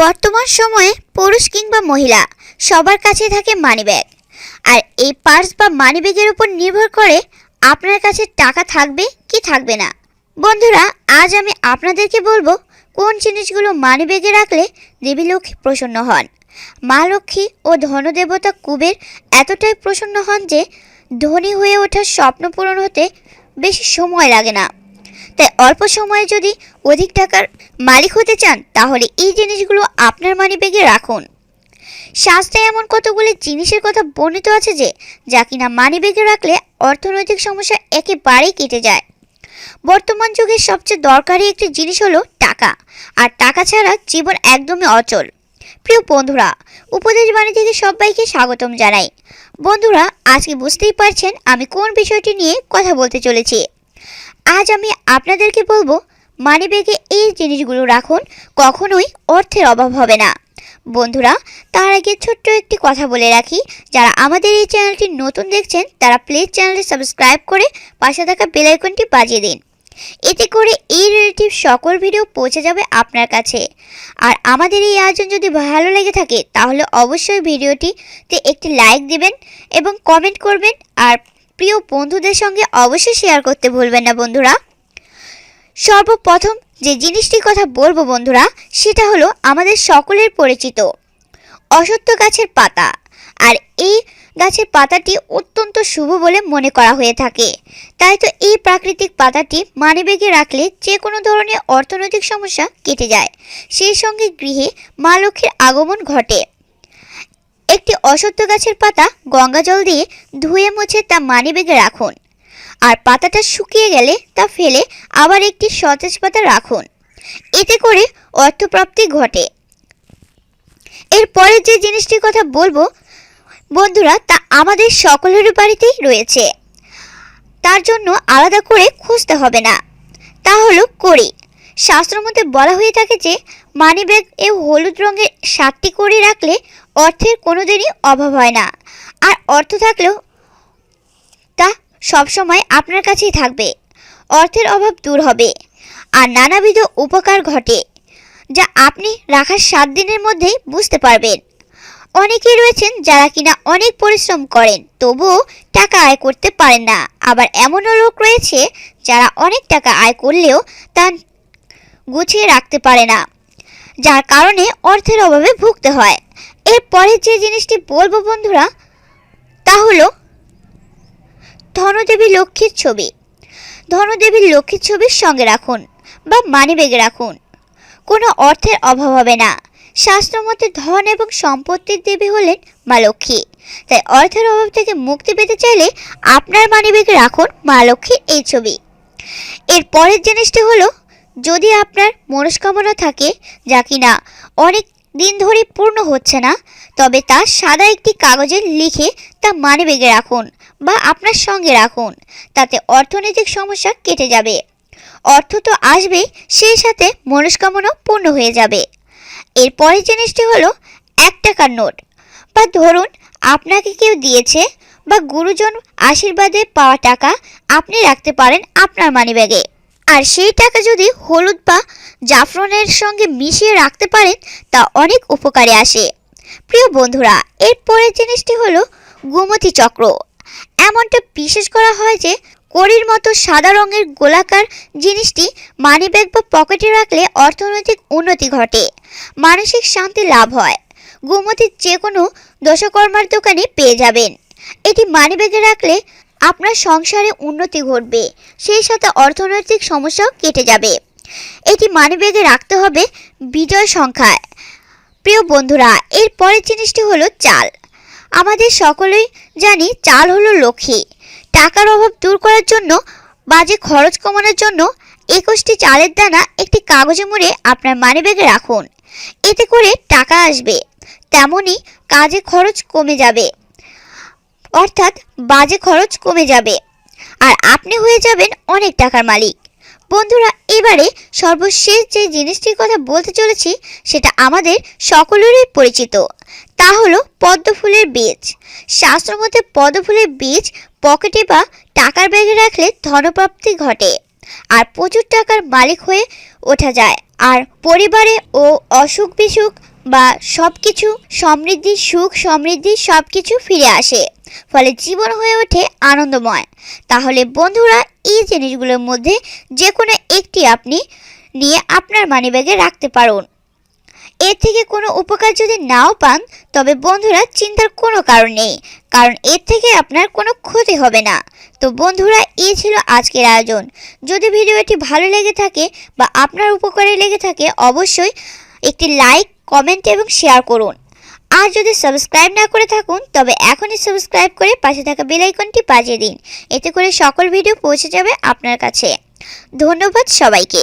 বর্তমান সময়ে পুরুষ কিংবা মহিলা সবার কাছে থাকে মানিব্যাগ আর এই পার্স বা মানিব্যাগের উপর নির্ভর করে আপনার কাছে টাকা থাকবে কি থাকবে না। বন্ধুরা, আজ আমি আপনাদেরকে বলব কোন জিনিসগুলো মানিব্যাগে রাখলে দেবী লক্ষ্মী প্রসন্ন হন। মা লক্ষ্মী ও ধনদেবতা কুবের এতটাই প্রসন্ন হন যে ধনী হয়ে ওঠার স্বপ্ন পূরণ হতে বেশি সময় লাগে না। তাই অল্প সময়ে যদি অধিক টাকার মালিক হতে চান, তাহলে এই জিনিসগুলো আপনার মানিব্যাগে রাখুন। শাস্ত্রে এমন কতগুলি জিনিসের কথা বর্ণিত আছে যে, যা কিনা মানিব্যাগে রাখলে অর্থনৈতিক সমস্যা একেবারেই কেটে যায়। বর্তমান যুগের সবচেয়ে দরকারি একটি জিনিস হলো টাকা, আর টাকা ছাড়া জীবন একদমই অচল। প্রিয় বন্ধুরা, উপদেশ বাণী থেকে সবাইকে স্বাগতম জানাই। বন্ধুরা, আজকে বুঝতেই পারছেন আমি কোন বিষয়টি নিয়ে কথা বলতে চলেছি। আজ আমি আপনাদেরকে বলব, মানিব্যাগে এই জিনিসগুলো রাখুন, কখনোই অর্থের অভাব হবে না। বন্ধুরা, তার আগে ছোট্ট একটি কথা বলে রাখি, যারা আমাদের এই চ্যানেলটি নতুন দেখছেন, তারা প্লিজ চ্যানেলটি সাবস্ক্রাইব করে পাশে থাকা বেল আইকনটি বাজিয়ে দিন। এতে করে এই রিলেটিভ সকল ভিডিও পৌঁছে যাবে আপনার কাছে। আর আমাদের এই আয়োজন যদি ভালো লেগে থাকে, তাহলে অবশ্যই ভিডিওটিতে একটি লাইক দিবেন এবং কমেন্ট করবেন, আর প্রিয় বন্ধুদের সঙ্গে অবশ্যই শেয়ার করতে ভুলবেন না বন্ধুরা। সর্বপ্রথম যে জিনিসটির কথা বলব বন্ধুরা, সেটা হলো আমাদের সকলের পরিচিত অসত্য গাছের পাতা। আর এই গাছের পাতাটি অত্যন্ত শুভ বলে মনে করা হয়ে থাকে। তাই তো এই প্রাকৃতিক পাতাটি মানিব্যাগে রাখলে যে কোনো ধরনের অর্থনৈতিক সমস্যা কেটে যায়। সেই সঙ্গে গৃহে মা লক্ষ্মীর আগমন ঘটে। একটি অসত্য গাছের পাতা গঙ্গা জল দিয়ে ধুয়ে মুছে তা মানিব্যাগে রাখুন। আর পাতাটা শুকিয়ে গেলে তা ফেলে আবার একটি সতেজ পাতা রাখুন। এতে করে অর্থপ্রাপ্তি ঘটে। এরপরে যে জিনিসটির কথা বলব, বন্ধুরা, তা আমাদের সকলের বাড়িতেই রয়েছে। তার জন্য আলাদা করে খুঁজতে হবে না। তা হলো কড়ি। শাস্ত্র মধ্যে বলা হয়ে থাকে যে, মানিব্যাগ এ হলুদ রঙের সাতটি করে রাখলে অর্থের কোনোদিনই অভাব হয় না। আর অর্থ থাকলেও তা সবসময় আপনার কাছেই থাকবে। অর্থের অভাব দূর হবে। আর নানাবিধ উপকার ঘটে, যা আপনি রাখার সাত দিনের মধ্যেই বুঝতে পারবেন। অনেকেই রয়েছেন যারা কিনা অনেক পরিশ্রম করেন, তবুও টাকা আয় করতে পারেন না। আবার এমনও লোক রয়েছে যারা অনেক টাকা আয় করলেও তা গুছিয়ে রাখতে পারে না, যার কারণে অর্থের অভাবে ভুগতে হয়। এরপরে যে জিনিসটি বলব বন্ধুরা, তা হলো ধনদেবী লক্ষ্মীর ছবি। ধনদেবীর লক্ষ্মীর ছবির সঙ্গে রাখুন বা মানিব্যাগে রাখুন। কোনো অর্থের অভাব হবে না। শাস্ত্র মতে ধন এবং সম্পত্তির দেবী হলেন মা লক্ষ্মী। তাই অর্থের অভাব থেকে মুক্তি পেতে চাইলে আপনার মানিব্যাগে রাখুন মা লক্ষ্মীর এই ছবি। এর পরের জিনিসটি হলো যদি আপনার মনস্কামনা থাকে যা কিনা অনেক দিন ধরে পূর্ণ হচ্ছে না, তবে তা সাদা একটি কাগজে লিখে তা মানিব্যাগে রাখুন বা আপনার সঙ্গে রাখুন। তাতে অর্থনৈতিক সমস্যা কেটে যাবে। অর্থ তো আসবেই সেই সাথে মনস্কামনাও পূর্ণ হয়ে যাবে। এরপরের জিনিসটি হলো এক টাকার নোট। বা ধরুন আপনাকে কেউ দিয়েছে বা গুরুজন আশীর্বাদে পাওয়া টাকা আপনি রাখতে পারেন আপনার মানিব্যাগে। আর সেই টাকা যদি হলুদ বা জাফরনের সঙ্গে মিশিয়ে রাখতে পারেন, তা অনেক উপকারে আসে। প্রিয় বন্ধুরা এরপরের জিনিসটি হলো গোমতী চক্র। এমনটা বিশেষ করা হয় যে, কড়ির মতো সাদা রঙের গোলাকার জিনিসটি মানিব্যাগ বা পকেটে রাখলে অর্থনৈতিক উন্নতি ঘটে, মানসিক শান্তি লাভ হয়। গোমতীর যে কোনো দশকর্মার দোকানে পেয়ে যাবেন। এটি মানিব্যাগে রাখলে আপনার সংসারে উন্নতি ঘটবে, সেই সাথে অর্থনৈতিক সমস্যাও কেটে যাবে। এটি মানিব্যাগে রাখতে হবে বিজয় সংখ্যায়। প্রিয় বন্ধুরা, এর পরের জিনিসটি হলো চাল। আমাদের সকলেই জানি চাল হলো লক্ষ্মী। টাকার অভাব দূর করার জন্য বাজে খরচ কমানোর জন্য একুশটি চালের দানা একটি কাগজে মুড়ে আপনার মানিব্যাগে রাখুন। এতে করে টাকা আসবে। তেমনি কাজে খরচ কমে যাবে। অর্থাৎ বাজে খরচ কমে যাবে। আর আপনি হয়ে যাবেন অনেক টাকার মালিক। বন্ধুরা, এবারে সর্বশেষ যে জিনিসটির কথা বলতে চলেছি, সেটা আমাদের সকলেরই পরিচিত। তা হলো পদ্ম ফুলের বীজ। শাস্ত্র মতে পদ্ম ফুলের বীজ পকেটে বা টাকার ব্যাগে রাখলে ধনপ্রাপ্তি ঘটে আর প্রচুর টাকার মালিক হয়ে ওঠা যায়। আর পরিবারে ও অসুখ বিসুখ বা সব কিছু সমৃদ্ধি, সুখ, সমৃদ্ধি সব কিছু ফিরে আসে, ফলে জীবন হয়ে ওঠে আনন্দময়। তাহলে বন্ধুরা, এই জিনিসগুলোর মধ্যে যে কোনো একটি আপনি নিয়ে আপনার মানিব্যাগে রাখতে পারুন। এর থেকে কোনো উপকার যদি নাও পান, তবে বন্ধুরা, চিন্তার কোনো কারণ নেই, কারণ এর থেকে আপনার কোনো ক্ষতি হবে না। তো বন্ধুরা এই ছিল আজকের আয়োজন। যদি ভিডিওটি ভালো লেগে থাকে বা আপনার উপকারে লেগে থাকে, অবশ্যই একটি লাইক কমেন্ট এবং শেয়ার করুন। আর যদি সাবস্ক্রাইব না করে থাকুন, তবে এখনই সাবস্ক্রাইব করে পাশে থাকা বেলাইকনটি বাজিয়ে দিন। এতে করে সকল ভিডিও পৌঁছে যাবে আপনার কাছে। ধন্যবাদ সবাইকে।